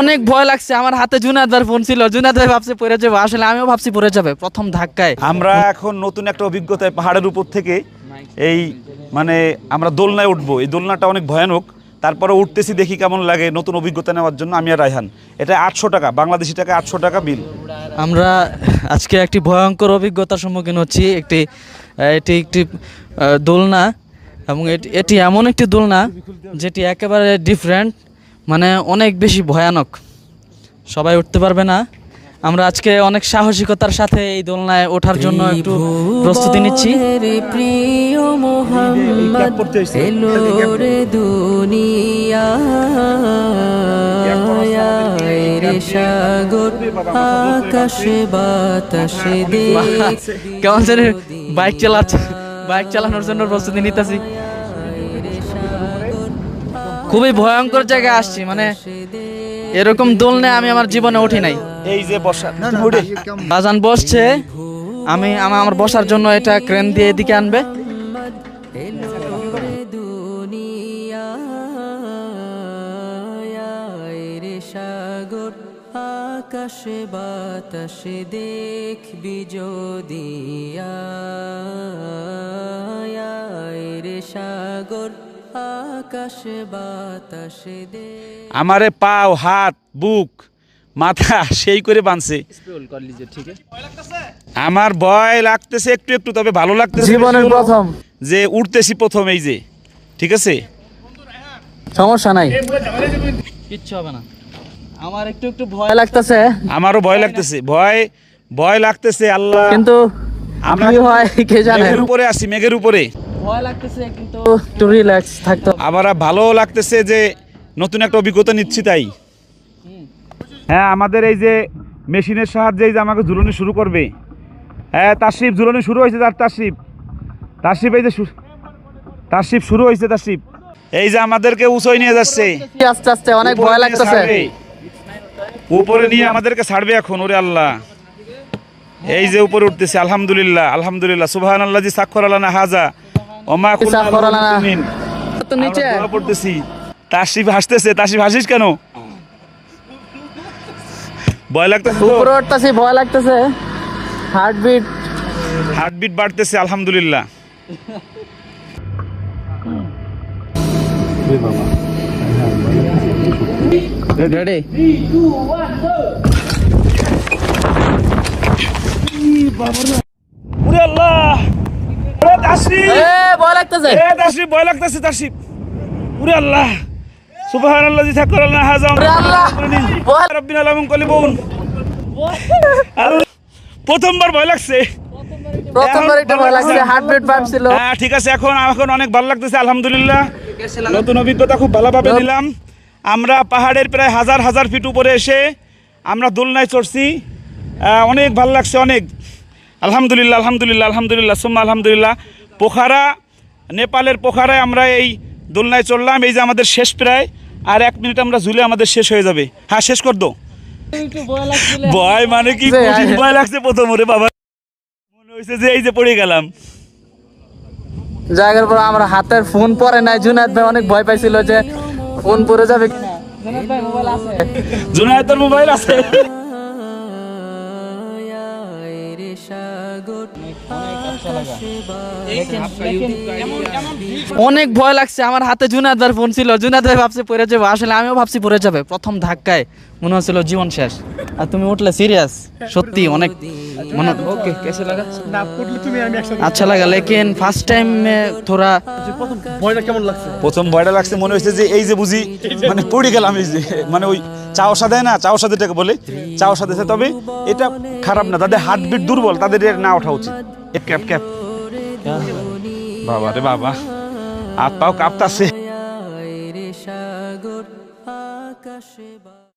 অনেক ভয় লাগছে। আমার হাতে জুনাদ ভাই ফোন ছিল। জুনাদ ভাই ভাবছে পড়ে যাবে। আসলে আমিও ভাবছি পড়ে যাবে। প্রথম ধাক্কায়। আমরা এখন নতুন একটা অভিজ্ঞতায় পাহাড়ের উপর থেকে এই মানে আমরা দোলনায় উঠবো। এই দোলনাটা অনেক ভয়ানক। তারপরে উঠতেছি দেখি কেমন লাগে নতুন অভিজ্ঞতা নেওয়ার জন্য। আমি আর রায়হান। এটা আটশো টাকা। বাংলাদেশি টাকা আটশো টাকা বিল। আমরা আজকে একটি ভয়ঙ্কর অভিজ্ঞতার সম্মুখীন হচ্ছি। একটি এটি একটি দোলনা। এবং এটি- এটি এমন একটি দোলনা যেটি একেবারে ডিফারেন্ট মানে অনেক বেশি ভয়ানক সবাই উঠতে পারবে না আমরা আজকে অনেক সাহসিকতার সাথে এই দোলনায় ওঠার জন্য একটু প্রস্তুতি নিচ্ছি কেমন জানি বাইক চালাচ্ছে বাইক চালানোর জন্য প্রস্তুতি নিতেছি। খুবই ভয়ঙ্কর জায়গায় আসছি মানে এরকম দোলনে আমি আমার জীবনে উঠি নাই। এই যে বসা বাজান বসছে আমি আমা- আমার বসার জন্য এটা ক্রেন দিয়ে এদিকে আনবে। সাগর আকাশে বাতাসে দেখবি যদিয়া সাগর আকাশে বাতাসে দেখ আমারে পাও হাত বুক মাথা সেই করে বানছে। আমার ভয় লাগতেছে একটু একটু তবে ভালো লাগতেছে। জীবনের প্রথম। যে উঠতেছি প্রথম এই যে ঠিক আছে? সমস্যা নাই। কিচ্ছু হবে না। আমার একটু একটু ভয় লাগতেছে। আমারও ভয় লাগতেছে। ভয় ভয় লাগতেছে আল্লাহ। কিন্তু আমরা কি হয় কে জানে? মেঘের উপরে আছি মেঘের উপরে। ভয় লাগতেছে কিন্তু একটু রিল্যাক্স থাকতে আবার ভালো লাগতেছে যে নতুন একটা অভিজ্ঞতা নিচ্ছি তাই। হ্যাঁ আমাদের এই যে মেশিনের সাহায্যে এই যে আমাকে ঝুলনি শুরু করবে। হ্যাঁ তারশিপ ঝুলনি শুরু হয়েছে তার তারশিপ তারশিপ এই যে তারশিপ শুরু হয়েছে তারশিপ এই যে আমাদেরকে উঁচই নিয়ে যাচ্ছে। আস্তে আস্তে অনেক ভয় লাগতেছে। উপরে নিয়ে আমাদেরকে ছাড়বে এখন ওরে আল্লাহ। এই যে উপরে উঠতেছে আলহামদুলিল্লাহ আলহামদুলিল্লাহ সুবহান আল্লাহ জি সাক্ষর আল্লাহ হাজা। ওমা কুন্না সাক্ষর আল্লাহ না। মুমিনিন। তো নিচে। দোয়া পড়তেছি। তাসিফ হাসতেছে তাসিফ হাসিস কেন? ভয় লাগতেছে উপরে উঠতেছি ভয় লাগতেছে। হার্টবিট হার্টবিট বাড়তেছে আলহামদুলিল্লাহ। রেডি ওরে ভয় লাগতেছে। এ তাসিফ ভয় লাগতেছে তাসিফ ওরে আল্লাহ। সুবহান জি সাক্ষর আল্লাহ হাজা ওরে আল্লাহ। ভয় রব্বিল আলামিন কলিবুন প্রথমবার ভয় লাগছে। প্রথমবার একটু ভয় লাগছে হার্টবিট বাড়ছিল হ্যাঁ ঠিক আছে এখন এখন অনেক ভালো লাগতেছে আলহামদুলিল্লাহ। নতুন অভিজ্ঞতা খুব ভালোভাবে নিলাম। আমরা পাহাড়ের প্রায় হাজার হাজার ফিট উপরে এসে আমরা দোলনায় চড়ছি। অনেক ভালো লাগছে অনেক। আলহামদুলিল্লাহ আলহামদুলিল্লাহ আলহামদুলিল্লাহ সোম্মা আলহামদুলিল্লাহ। পোখারা নেপালের পোখারায় আমরা এই দোলনায় চড়লাম এই যে আমাদের শেষ প্রায় আর এক মিনিট আমরা ঝুলে আমাদের শেষ হয়ে যাবে। হ্যাঁ শেষ কর দো ভয় মানে কি? ভয় লাগছে প্রথম ওরে বাবা। মনে হয়েছে যে এই যে পড়ে গেলাম। জায়গার পর আমার হাতের ফোন পরে নাই। জুনাদ ভাই অনেক ভয় পাইছিল যে ফোন পরে যাবে ভাই মোবাইল আছে? অনেক ভয় লাগছে। আমার হাতে জুনাদার ফোন ছিল। জুনাদার ভাবছি পড়ে যাবে। আসলে আমিও ভাবছি পড়ে যাবে। প্রথম ধাক্কায় মনে হচ্ছিল জীবন শেষ। আর তুমি উঠলে সিরিয়াস সত্যি অনেক মনে ওকে কেসে লাগা? আচ্ছা লাগা লেকিন ফার্স্ট টাইম থোড়া প্রথম ভয়টা কেমন লাগছে? প্রথম ভয়টা লাগছে মনে হচ্ছে যে এই যে বুঝি মানে পড়ে গেলাম এই যে। মানে ওই চাও সাদায় না চাও সাদেটাকে বলে। চাও সাদেছে তবে এটা খারাপ না। তাদের হার্টবিট দুর্বল তাদের না ওঠা উচিত। এ ক্যাপ ক্যাপ বাবা রে বাবা হাত পাও কাঁপতাছে